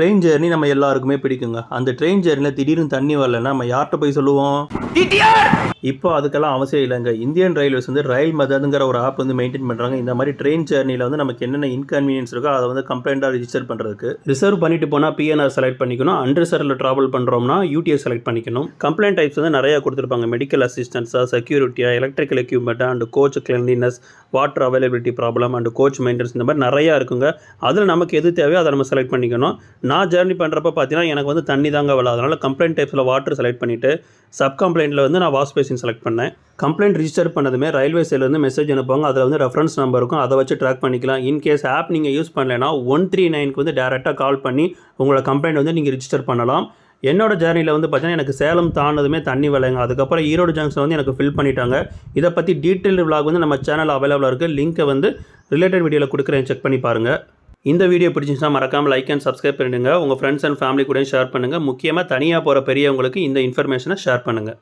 Train journey நம்ம எல்லாருக்குமே பிடிக்குங்க. அந்த ட்ரெயின் ஜேர்னியில் திடீர்னு தண்ணி வரலன்னா நம்ம யார்கிட்ட போய் சொல்லுவோம்? இப்போ அதுக்கெல்லாம் அவசியம் இல்லைங்க. இந்தியன் ரயில்வேஸ் வந்து ரயில் மததுங்கிற ஒரு ஆப் வந்து மெயின்டைன் பண்ணுறாங்க இந்த மாதிரி ட்ரெயின் ஜேர்னியில் வந்து நமக்கு என்னென்ன இன்கன்வீனியன்ஸ் இருக்கோ அதை வந்து கம்ப்ளைண்ட்டாக ரிஜிஸ்டர் பண்ணுறதுக்கு ரிசர்வ் பண்ணிட்டு போனால் பிஎன்ஆர் செலக்ட் பண்ணிக்கணும். அன்ரிசர்வில் ட்ராவல் பண்ணுறோம்னா யூடிஎஸ் செலக்ட் பண்ணிக்கணும். கம்ப்ளைண்ட் டைப்ஸ் வந்து நிறையா கொடுத்துருப்பாங்க. மெடிக்கல் அசிஸ்டன்ஸாக செக்யூரிட்டியாக electrical equipment and coach cleanliness water availability problem and coach maintenance இந்த மாதிரி நிறையா இருக்குங்க. அதில் நமக்கு எது தேவையோ அதை நம்ம செலக்ட் பண்ணிக்கணும். நான் ஜேர்னி பண்ணுறப்ப பார்த்தீங்கன்னா எனக்கு வந்து தண்ணி தாங்க வரல அதனால் கம்ப்ளைண்ட் டைப்ஸில் வாட்டர் செலக்ட் பண்ணிவிட்டு சப் கம்ப்ளைண்ட்டில் வந்து நான் வாஷ் பேசின் செலக்ட் பண்ணேன். கம்ப்ளைண்ட் ரிஜிஸ்டர் பண்ணதுமே ரயில்வே சைட்லேருந்து மெசேஜ் அனுப்புவாங்க. அதில் வந்து ரெஃபரன்ஸ் நம்பர் இருக்கும். அதை வச்சு ட்ராக் பண்ணிக்கலாம். இன்கேஸ் ஆப் நீங்கள் யூஸ் பண்ணலைன்னா ஒன் த்ரீ நைனுக்கு வந்து டேரெக்டாக கால் பண்ணி உங்களோட கம்ப்ளைண்ட் வந்து நீங்கள் ரிஜிஸ்டர் பண்ணலாம். என்னோட ஜேர்னியில் வந்து பார்த்தீங்கன்னா எனக்கு சேலம் தாண்டதுமே தண்ணி விலைங்க அதுக்கப்புறம் ஈரோடு ஜங்ஷன் வந்து எனக்கு ஃபில் பண்ணிட்டாங்க. இதை பற்றி டீட்டெயில் vlog வந்து நம்ம சேனல் அவைலபிளாக இருக்குது லிங்க்கை வந்து ரிலேட்டட் வீடியோவில் கொடுக்குறேன். செக் பண்ணி பாருங்கள் இந்த வீடியோ பிடிச்சிருந்துச்சுன்னா மறக்காமல் லைக் அண்ட் சப்ஸ்கிரைப் பண்ணிடுங்க. உங்கள் ஃப்ரெண்ட்ஸ் அண்ட் ஃபேமிலி கூட ஷேர் பண்ணுங்கள் முக்கியமாக தனியாக போகிற பெரியவங்களுக்கு இந்த இன்ஃபர்மேஷனை ஷேர் பண்ணுங்கள்